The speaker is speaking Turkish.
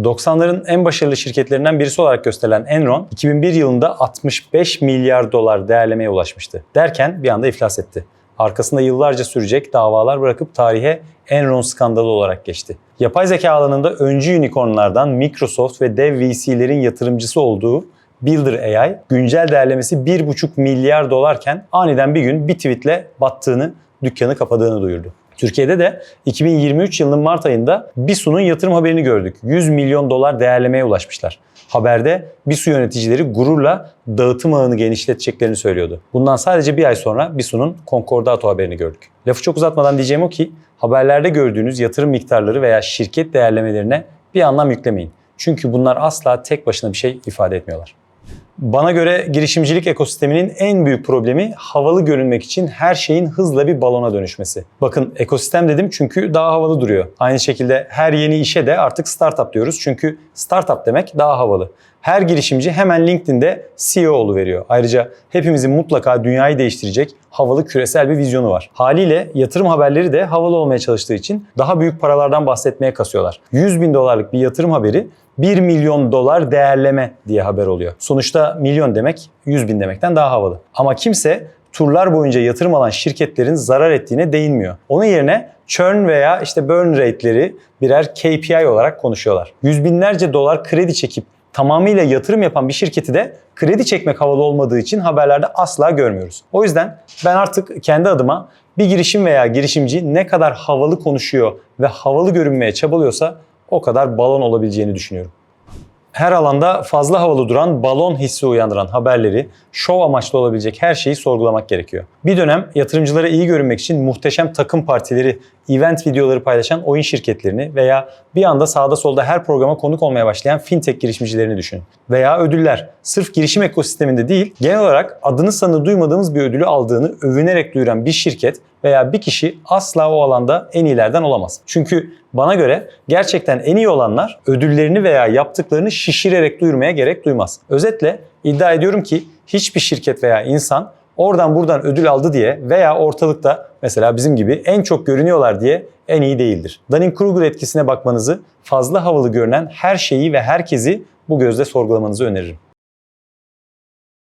90'ların en başarılı şirketlerinden birisi olarak gösterilen Enron 2001 yılında 65 milyar dolar değerlemeye ulaşmıştı. Derken bir anda iflas etti. Arkasında yıllarca sürecek davalar bırakıp tarihe Enron skandalı olarak geçti. Yapay zeka alanında öncü unicornlardan Microsoft ve dev VC'lerin yatırımcısı olduğu Builder AI güncel değerlemesi 1,5 milyar dolarken aniden bir gün bir tweetle battığını, dükkanı kapadığını duyurdu. Türkiye'de de 2023 yılının Mart ayında BISU'nun yatırım haberini gördük. 100 milyon dolar değerlemeye ulaşmışlar. Haberde BISU yöneticileri gururla dağıtım ağını genişleteceklerini söylüyordu. Bundan sadece bir ay sonra BISU'nun Concordato haberini gördük. Lafı çok uzatmadan diyeceğim o ki haberlerde gördüğünüz yatırım miktarları veya şirket değerlemelerine bir anlam yüklemeyin. Çünkü bunlar asla tek başına bir şey ifade etmiyorlar. Bana göre girişimcilik ekosisteminin en büyük problemi havalı görünmek için her şeyin hızla bir balona dönüşmesi. Bakın ekosistem dedim çünkü daha havalı duruyor. Aynı şekilde her yeni işe de artık startup diyoruz çünkü startup demek daha havalı. Her girişimci hemen LinkedIn'de CEO veriyor. Ayrıca hepimizin mutlaka dünyayı değiştirecek havalı küresel bir vizyonu var. Haliyle yatırım haberleri de havalı olmaya çalıştığı için daha büyük paralardan bahsetmeye kasıyorlar. 100 bin dolarlık bir yatırım haberi 1 milyon dolar değerleme diye haber oluyor. Sonuçta milyon demek 100 bin demekten daha havalı. Ama kimse turlar boyunca yatırım alan şirketlerin zarar ettiğine değinmiyor. Onun yerine churn veya işte burn rate'leri birer KPI olarak konuşuyorlar. Yüz binlerce dolar kredi çekip tamamıyla yatırım yapan bir şirketi de kredi çekmek havalı olmadığı için haberlerde asla görmüyoruz. O yüzden ben artık kendi adıma bir girişim veya girişimci ne kadar havalı konuşuyor ve havalı görünmeye çabalıyorsa o kadar balon olabileceğini düşünüyorum. Her alanda fazla havalı duran, balon hissi uyandıran haberleri, şov amaçlı olabilecek her şeyi sorgulamak gerekiyor. Bir dönem yatırımcılara iyi görünmek için muhteşem takım partileri, event videoları paylaşan oyun şirketlerini veya bir anda sağda solda her programa konuk olmaya başlayan fintech girişimcilerini düşünün. Veya ödüller. Sırf girişim ekosisteminde değil, genel olarak adını sanı duymadığımız bir ödülü aldığını övünerek duyuran bir şirket veya bir kişi asla o alanda en iyilerden olamaz. Çünkü bana göre gerçekten en iyi olanlar ödüllerini veya yaptıklarını şişirerek duyurmaya gerek duymaz. Özetle iddia ediyorum ki hiçbir şirket veya insan oradan buradan ödül aldı diye veya ortalıkta mesela bizim gibi en çok görünüyorlar diye en iyi değildir. Dunning-Kruger etkisine bakmanızı, fazla havalı görünen her şeyi ve herkesi bu gözle sorgulamanızı öneririm.